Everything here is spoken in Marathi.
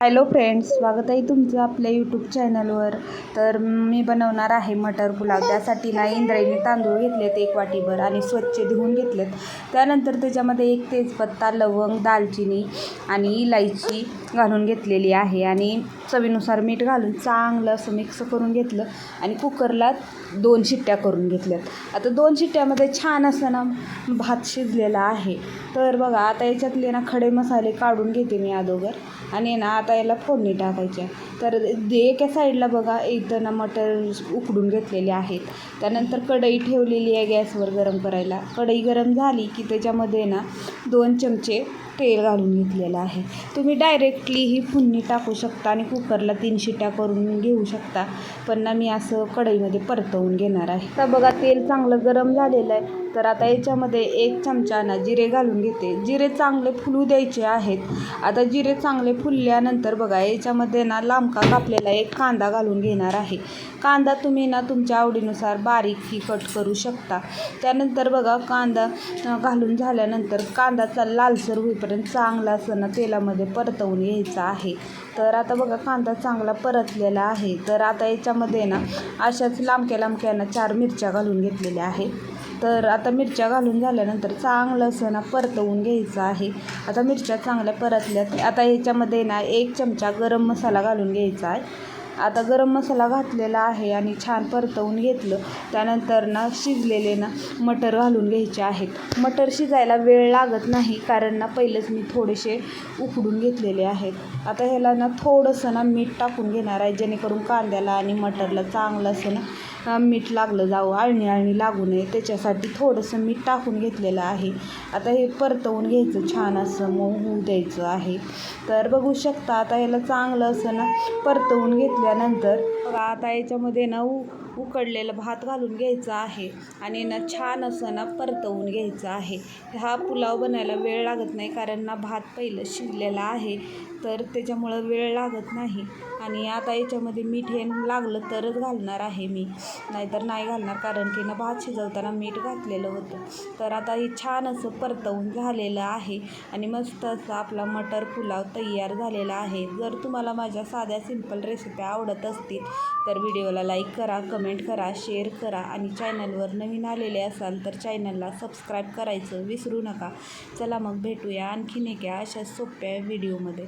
हॅलो फ्रेंड्स स्वागत आहे तुमचं आपल्या यूट्यूब चॅनलवर तर मी बनवणार आहे मटर पुलाव. त्यासाठी ना इंद्रायणी तांदूळ घेतलेत एक वाटीभर आणि स्वच्छ धुवून घेतलेत. त्यानंतर त्याच्यामध्ये एक तेजपत्ता लवंग दालचिनी आणि इलायची घालून घेतलेली आहे. आणि चवीनुसार मीठ घालून चांगलं असं मिक्स करून घेतलं आणि कुकरला दोन शिट्ट्या करून घेतल्यात. आता दोन शिट्ट्यामध्ये छान असं ना भात शिजलेला आहे. तर बघा आता याच्यातले ना खडे मसाले काढून घेते मी अगोदर. आणि ना आता याला फोडणी आहे. तर दे- एका साईडला बघा इथं ना मटर उकडून घेतलेले आहेत. त्यानंतर कढई ठेवलेली आहे गॅसवर गरम करायला. कढई गरम झाली की त्याच्यामध्ये ना दोन चमचे तेल घालून घेतलेलं आहे. तुम्ही डायरेक्टली ही फुन्नी टाकू शकता आणि कुकरला तीन शिट्या करून घेऊ शकता. पण ना मी असं कढईमध्ये परतवून घेणार आहे. तर बघा तेल चांगलं गरम झालेलं आहे. तर आता याच्यामध्ये एक चमचा ना जिरे घालून घेते. जिरे चांगले फुलू द्यायचे आहेत. आता जिरे चांगले फुलल्यानंतर बघा याच्यामध्ये ना लांबका कापलेला एक कांदा घालून घेणार आहे. कांदा तुम्ही ना तुमच्या आवडीनुसार बारीक ही कट करू शकता. त्यानंतर बघा कांदा घालून झाल्यानंतर कांदाचा लालसर होईपर्यंत चांगला असं ना तेलामध्ये परतवून घ्यायचा आहे. तर आता बघा कांदा चांगला परतलेला आहे. तर आता याच्यामध्ये ना अशाच लांबक्या लांबक्यानं चार मिरच्या घालून घेतलेल्या आहेत. तर आता मिरच्या घालून झाल्यानंतर चांगलं असं ना परतवून घ्यायचं आहे. आता मिरच्या चांगल्या परतल्यात. आता याच्यामध्ये ना एक चमचा गरम मसाला घालून घ्यायचा आहे. आता गरम मसाला घातलेला आहे आणि छान परतवून घेतलं. त्यानंतर ना शिजलेले ना मटर घालून घ्यायचे आहेत. मटर शिजायला वेळ लागत नाही कारण ना पहिलंच मी थोडेसे उकडून घेतलेले आहेत. आता ह्याला ना थोडंसं ना मीठ टाकून घेणार आहे जेणेकरून कांद्याला आणि मटरला चांगलं असं ना मीठ लागलं जावं आळणी आळणी लागू नये. त्याच्यासाठी थोडंसं मीठ टाकून घेतलेलं आहे. आता हे परतवून घ्यायचं छान असं मऊ होऊ द्यायचं आहे. तर बघू शकता आता ह्याला चांगलं असं ना परतवून घेतल्यानंतर बघा आता याच्यामध्ये ना उ उकडलेलं भात घालून घ्यायचं आहे आणि ना छान असं ना परतवून घ्यायचं आहे. हा पुलाव बनायला वेळ लागत नाही कारण ना भात पहिलं शिजलेला आहे तर त्याच्यामुळं वेळ लागत नाही. आणि आता याच्यामध्ये मीठ हे लागलं तरच घालणार आहे मी. नाहीतर नाही घालणार कारण की ना भात शिजवताना मीठ घातलेलं होतं. तर आता हे छान असं परतवून झालेलं आहे आणि मस्त असं आपला मटर पुलाव तयार झालेला आहे. जर तुम्हाला माझ्या साध्या सिंपल रेसिपी आवडत असतील तर व्हिडिओला लाईक करा कमेंट करा शेअर करा आणि चॅनलवर नवीन आलेले असाल तर चॅनलला सबस्क्राईब करायचं विसरू नका. चला मग भेटूया आणखीन एका अशा सोप्या व्हिडिओमध्ये.